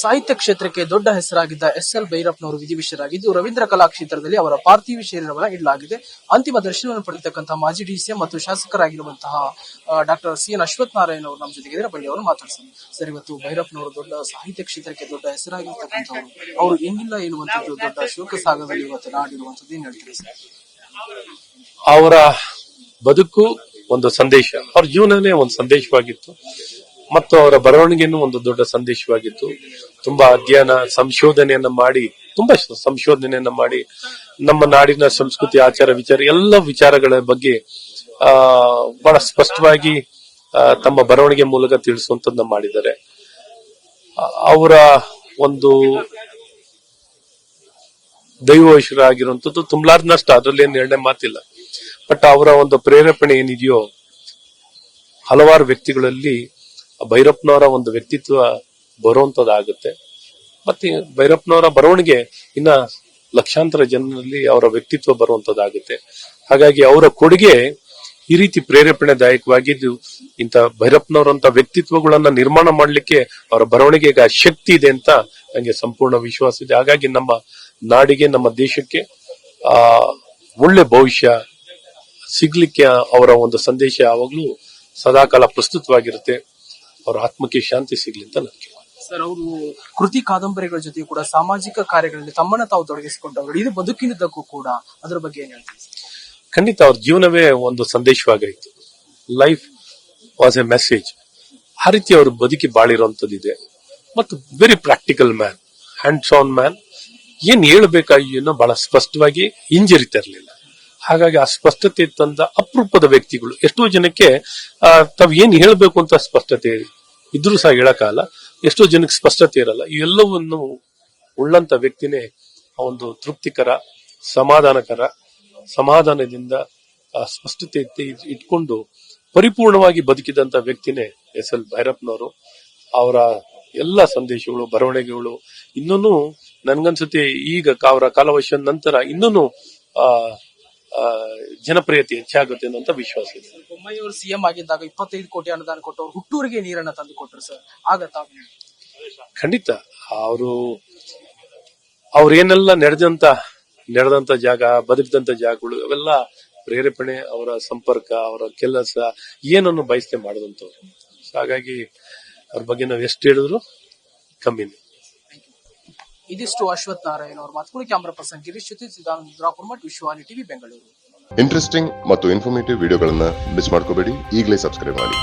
ಸಾಹಿತ್ಯ ಕ್ಷೇತ್ರಕ್ಕೆ ದೊಡ್ಡ ಹೆಸರಾಗಿದ್ದ ಎಸ್ ಎಲ್ ಭೈರಪ್ಪನವರು ವಿಧಿವಿಷರಾಗಿದ್ದು ರವೀಂದ್ರ ಕಲಾ ಕ್ಷೇತ್ರದಲ್ಲಿ ಅವರ ಪಾರ್ಥಿವ ಶರೀರವನ್ನು ಇಡಲಾಗಿದೆ. ಅಂತಿಮ ದರ್ಶನವನ್ನು ಪಡೆದಿರ್ತಕ್ಕಂತಹ ಮಾಜಿ ಡಿಸಿಎಂ ಮತ್ತು ಶಾಸಕರಾಗಿರುವಂತಹ doctor C N Ashwath Narayan ಅವರು ನಮ್ಮ ಜೊತೆಗೆ ಬಳ್ಳಿ ಅವರು ಮಾತಾಡ್ತಾರೆ ಸರ್, ಇವತ್ತು ಭೈರಪ್ಪನವರು ದೊಡ್ಡ ಸಾಹಿತ್ಯ ಕ್ಷೇತ್ರಕ್ಕೆ ದೊಡ್ಡ ಹೆಸರಾಗಿರ್ತಕ್ಕಂಥವ್ರು. ಅವರು ಏನಿಲ್ಲ ಎನ್ನುವಂಥದ್ದು, ದೊಡ್ಡ ಶೋಕ ಸಾಗರದಲ್ಲಿ ಇವತ್ತು ನಾಡಿರುವಂಥದ್ದು ಏನ್ ಹೇಳ್ತೀರಿ ಅವರ ಬದುಕು ಒಂದು ಸಂದೇಶ. ಅವ್ರ ಜೀವನನೇ ಒಂದು ಸಂದೇಶವಾಗಿತ್ತು. ಮತ್ತು ಅವರ ಬರವಣಿಗೆಯನ್ನು ಒಂದು ದೊಡ್ಡ ಸಂದೇಶವಾಗಿತ್ತು. ತುಂಬಾ ಅಧ್ಯಯನ, ಸಂಶೋಧನೆಯನ್ನ ಮಾಡಿ, ತುಂಬಾ ಸಂಶೋಧನೆಯನ್ನ ಮಾಡಿ, ನಮ್ಮ ನಾಡಿನ ಸಂಸ್ಕೃತಿ, ಆಚಾರ ವಿಚಾರ, ಎಲ್ಲ ವಿಚಾರಗಳ ಬಗ್ಗೆ, ಆ, ಬಹಳ ಸ್ಪಷ್ಟವಾಗಿ ತಮ್ಮ ಬರವಣಿಗೆ ಮೂಲಕ ತಿಳಿಸುವಂತದನ್ನ ಮಾಡಿದ್ದಾರೆ. ಅವರ ಒಂದು ದೈವವಶರಾಗಿರುವಂತದ್ದು ತುಂಬಲಾರ್ದಷ್ಟ ಅದರಲ್ಲಿ ಏನು ಎರಡನೇ ಮಾತಿಲ್ಲ. ಬಟ್ ಅವರ ಒಂದು ಪ್ರೇರೇಪಣೆ ಏನಿದೆಯೋ, ಹಲವಾರು ವ್ಯಕ್ತಿಗಳಲ್ಲಿ ಭೈರಪ್ಪನವರ ಒಂದು ವ್ಯಕ್ತಿತ್ವ ಬರುವಂತದ್ದಾಗುತ್ತೆ. ಮತ್ತೆ ಭೈರಪ್ಪನವರ ಬರವಣಿಗೆ ಇನ್ನ ಲಕ್ಷಾಂತರ ಜನರಲ್ಲಿ ಅವರ ವ್ಯಕ್ತಿತ್ವ ಬರುವಂತದ್ದಾಗುತ್ತೆ. ಹಾಗಾಗಿ ಅವರ ಕೊಡುಗೆ ಈ ರೀತಿ ಪ್ರೇರೇಪಣೆದಾಯಕವಾಗಿದ್ದು ಇಂತ ಭೈರಪ್ಪನವರಂತ ವ್ಯಕ್ತಿತ್ವಗಳನ್ನ ನಿರ್ಮಾಣ ಮಾಡ್ಲಿಕ್ಕೆ ಅವರ ಬರವಣಿಗೆಗೆ ಶಕ್ತಿ ಇದೆ ಅಂತ ನನಗೆ ಸಂಪೂರ್ಣ ವಿಶ್ವಾಸ ಇದೆ. ಹಾಗಾಗಿ ನಮ್ಮ ನಾಡಿಗೆ, ನಮ್ಮ ದೇಶಕ್ಕೆ ಆ ಒಳ್ಳೆ ಭವಿಷ್ಯ ಸಿಗ್ಲಿಕ್ಕೆ ಅವರ ಒಂದು ಸಂದೇಶ ಯಾವಾಗ್ಲೂ ಸದಾಕಾಲ ಪ್ರಸ್ತುತವಾಗಿರುತ್ತೆ. ಅವರ ಆತ್ಮಕ್ಕೆ ಶಾಂತಿ ಸಿಗ್ಲಿ ಅಂತ ನಂಬಿಕೆ ಸರ್ ಅವರು ಕೃತಿ ಕಾದಂಬರಿಗಳ ಜೊತೆ ಕೂಡ ಸಾಮಾಜಿಕ ಕಾರ್ಯಗಳಲ್ಲಿ ತಮ್ಮನ್ನ ತಾವು ತೊಡಗಿಸಿಕೊಂಡವರು. ಇದು ಬದುಕಿನದಕ್ಕೂ ಕೂಡ ಅದ್ರ ಬಗ್ಗೆ ಏನ್ ಹೇಳ್ತೀವಿ ಖಂಡಿತ ಅವ್ರ ಜೀವನವೇ ಒಂದು ಸಂದೇಶವಾಗಿತ್ತು. ಲೈಫ್ ವಾಸ್ ಎ ಮೆಸೇಜ್ ಆ ರೀತಿ ಅವ್ರ ಬದುಕಿ ಬಾಳಿರುವಂತದ್ದಿದೆ ಮತ್ತು very practical man hands on man ಏನ್ ಹೇಳ್ಬೇಕಾಗಿನೋ ಬಹಳ ಸ್ಪಷ್ಟವಾಗಿ ಹಿಂಜರಿತಾ ಇರಲಿಲ್ಲ. ಹಾಗಾಗಿ ಆ ಸ್ಪಷ್ಟತೆ ತಂದ ಅಪರೂಪದ ವ್ಯಕ್ತಿಗಳು. ಎಷ್ಟೋ ಜನಕ್ಕೆ ತಾವ್ ಏನ್ ಹೇಳ್ಬೇಕು ಅಂತ ಸ್ಪಷ್ಟತೆ ಇದ್ರೂ ಸಹ ಹೇಳಕ್ಕಾಗಲ್ಲ. ಎಷ್ಟೋ ಜನಕ್ಕೆ ಸ್ಪಷ್ಟತೆ ಇರಲ್ಲ. ಇವೆಲ್ಲವನ್ನು ಉಳ್ಳಂತ ವ್ಯಕ್ತಿನೇ ಆ ಒಂದು ತೃಪ್ತಿಕರ ಸಮಾಧಾನಕರ ಸಮಾಧಾನದಿಂದ ಸ್ಪಷ್ಟತೆ ಇಟ್- ಇಟ್ಕೊಂಡು ಪರಿಪೂರ್ಣವಾಗಿ ಬದುಕಿದಂತ ವ್ಯಕ್ತಿನೇ ಎಸ್ ಎಲ್ ಭೈರಪ್ಪನವರು. ಅವರ ಎಲ್ಲ ಸಂದೇಶಗಳು ಬರವಣಿಗೆಗಳು ಇನ್ನೂ ನನ್ಗನ್ಸುತ್ತೆ ಈಗ ಅವರ ಕಾಲವಶ ನಂತರ ಇನ್ನೂ ಆ, ಜನಪ್ರಿಯತೆ ಹೆಚ್ಚಾಗುತ್ತೆ ಅಂತ ವಿಶ್ವಾಸ ಇದೆ. ಬೊಮ್ಮಾಯಿಯವರು ಸಿಎಂ ಆಗಿದ್ದಾಗ ಇಪ್ಪತ್ತೈದು ಕೋಟಿ ಅನುದಾನ ಕೊಟ್ಟವ್ರು ಹುಟ್ಟೂರಿಗೆ ನೀರನ್ನ ತಂದು ಕೊಟ್ಟರು ಸರ್. ಆಗತ್ತಾ. ಖಂಡಿತ. ಅವರು ಅವ್ರೇನೆಲ್ಲ ನಡೆದಂತ ನಡೆದಂತ ಜಾಗ ಬದುಕಿದಂತ ಜಾಗಗಳು ಅವೆಲ್ಲ ಪ್ರೇರೇಪಣೆ ಅವರ ಸಂಪರ್ಕ ಅವರ ಕೆಲಸ ಏನನ್ನು ಬಯಸದೆ ಮಾಡಿದಂತವ್ರು So ಹಾಗಾಗಿ ಅವ್ರ ಬಗ್ಗೆ ನಾವು ಎಷ್ಟು ಹೇಳಿದ್ರು ಕಮ್ಮಿನೇ. ಇದಿಷ್ಟು ಅಶ್ವಥ್ ನಾರಾಯಣ ಅವ್ರ ಮಾತುಗಳು ಕ್ಯಾಮರಾ ಪರ್ಸನ್ ಗಿರೀಶ್ ಜೊತೆ ರಾಕುರ್ಮಠ್ ವಿಶ್ವಾನಿ ಟಿವಿ ಬೆಂಗಳೂರು. ಇಂಟ್ರೆಸ್ಟಿಂಗ್ ಮತ್ತು ಇನ್ಫಾರ್ಮೇಟಿವ್ ವಿಡಿಯೋಗಳನ್ನು ಮಿಸ್ ಮಾಡ್ಕೋಬೇಡಿ. ಈಗಲೇ ಸಬ್ಸ್ಕ್ರೈಬ್ ಮಾಡಿ.